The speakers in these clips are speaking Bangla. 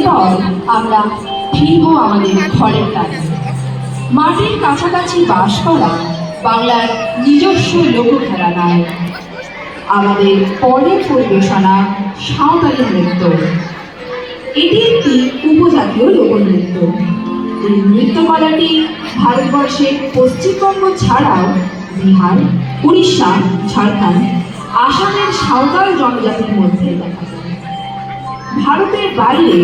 এরপর আমরা ফিরব আমাদের ঘরের কাছে মাটির কাছাকাছি বাস করা বাংলার নিজস্ব লোকঘরানায় আমাদের পরের পরিবেশনা সাঁওতালি নৃত্য। এটি একটি উপজাতীয় লোকনৃত্য। এই নৃত্যকলাটি ভারতবর্ষের পশ্চিমবঙ্গ ছাড়াও বিহার, উড়িষ্যা, ঝাড়খণ্ড, আসামের সাঁওতাল জনজাতির মধ্যে দেখা যায়। ভারতের বাইরে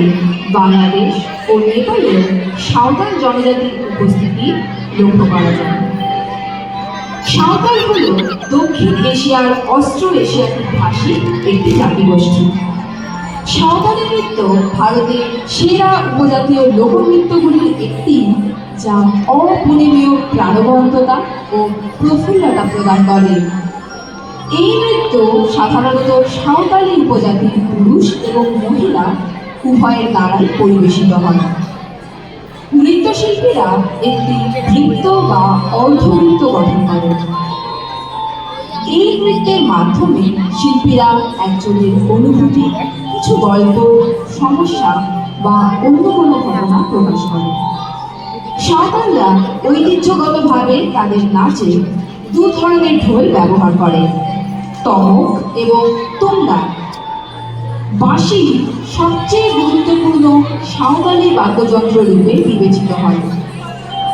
বাংলাদেশ ও নেপালেও সাঁওতাল জনজাতির উপস্থিতি লক্ষ্য করা যায়। সাঁওতাল হল দক্ষিণ এশিয়ার অস্ট্র এশিয়াটিক ভাষী একটি জাতিগোষ্ঠী। সাঁওতালি নৃত্য ভারতের সেরা উপজাতীয় লোকনৃত্যগুলির একটি, যা অপরিমেয় প্রাণবন্ততা ও প্রফুল্লতা প্রদান করে। এই নৃত্য সাধারণত সাঁওতালি উপজাতির পুরুষ এবং মহিলা উভয়ের দ্বারাই পরিবেশিত হয়। নৃত্যশিল্পীরা একটি নৃত্য বা অর্ধনৃত্য গঠন করে এই নৃত্যের মাধ্যমে শিল্পীরা একজনের অনুভূতি, কিছু গল্প, সমস্যা বা অন্য কোনো ঘটনা প্রকাশ করে সাঁওতালরা ঐতিহ্যগতভাবে তাদের নাচে দু ধরনের ঢোল ব্যবহার করে। তমক এবং তোমরা বাঁশি সবচেয়ে গুরুত্বপূর্ণ সাঁওতালি বাদ্যযন্ত্র রূপে বিবেচিত হয়।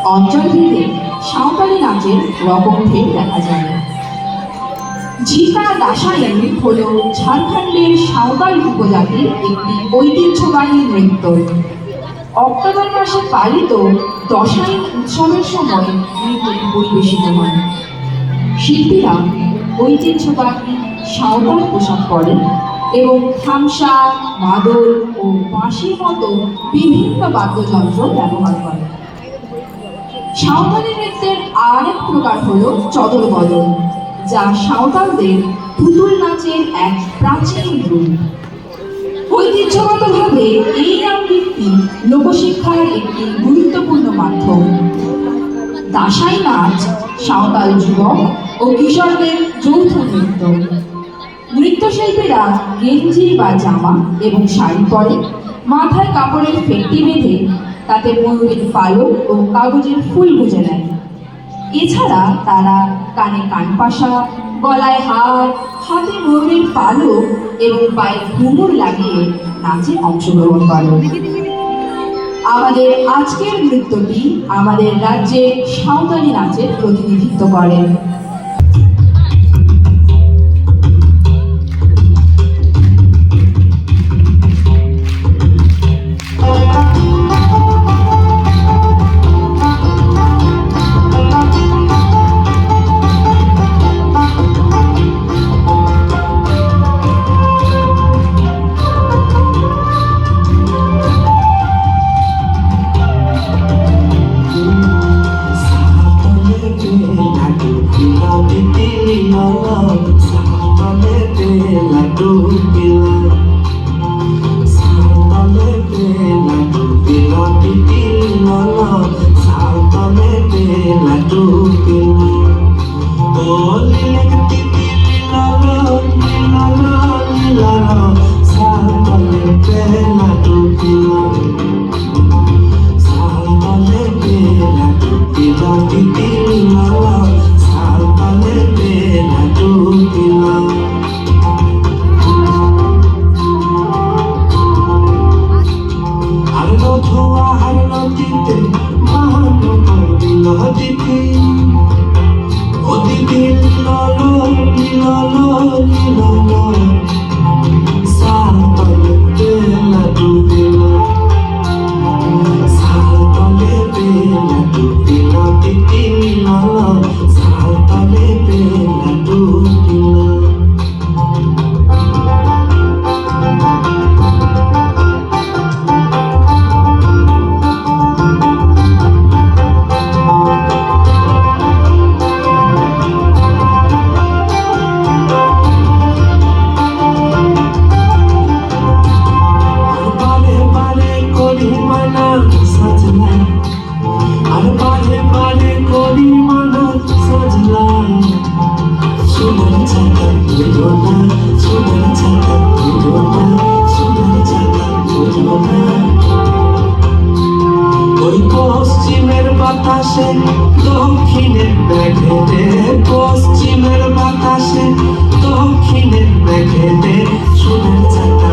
অঞ্চলভেদে সাঁওতালি নাচের রকমভেদ দেখা যায়। ঝিকা দাসায়ন হল ঝাড়খণ্ডের সাঁওতাল উপজাতির একটি ঐতিহ্যবাহী নৃত্য। অক্টোবর মাসে পালিত দশাই উৎসবের সময় নৃত্যটি পরিবেশিত হয়। শিল্পীরা ঐতিহ্যবাহী সাঁওতাল পোশাক পরেন এবং খামসা, মাদল ও বাঁশির মতো বিভিন্ন বাদ্যযন্ত্র ব্যবহার করেন। সাঁওতালি নৃত্যের আরেক প্রকার হল চদর বদল যা সাঁওতালদের পুতুল নাচের এক প্রাচীন রূপ। ঐতিহ্যগতভাবে এই আবৃত্তি লোকশিক্ষার একটি গুরুত্বপূর্ণ মাধ্যম। দাসাই নাচ সাঁওতাল যুবক ও কিশোরদের যৌথ নৃত্য। নৃত্যশিল্পীরা গেঞ্জি বা জামা এবং শাড়ি পরে, মাথায় কাপড়ের ফেটটি বেঁধে তাতে ময়ূরের পালক ও কাগজের ফুল গুঁজে নেয় এছাড়া তারা কানে কানপাশা গলায় হার, হাতে ময়ূরের পালক এবং পায়ে ঘুঙুর লাগিয়ে নাচে অংশগ্রহণ করে আমাদের আজকের নৃত্যটি আমাদের রাজ্যে সাঁওতালি নাচের প্রতিনিধিত্ব করে dormiu. বাতাসে দক্ষিণের মেঘেতে পশ্চিমের বাতাসে দক্ষিণের মেঘেতে সুদের চাকা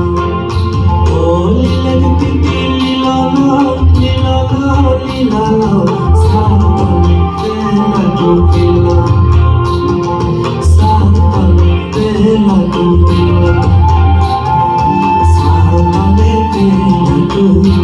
Thank you.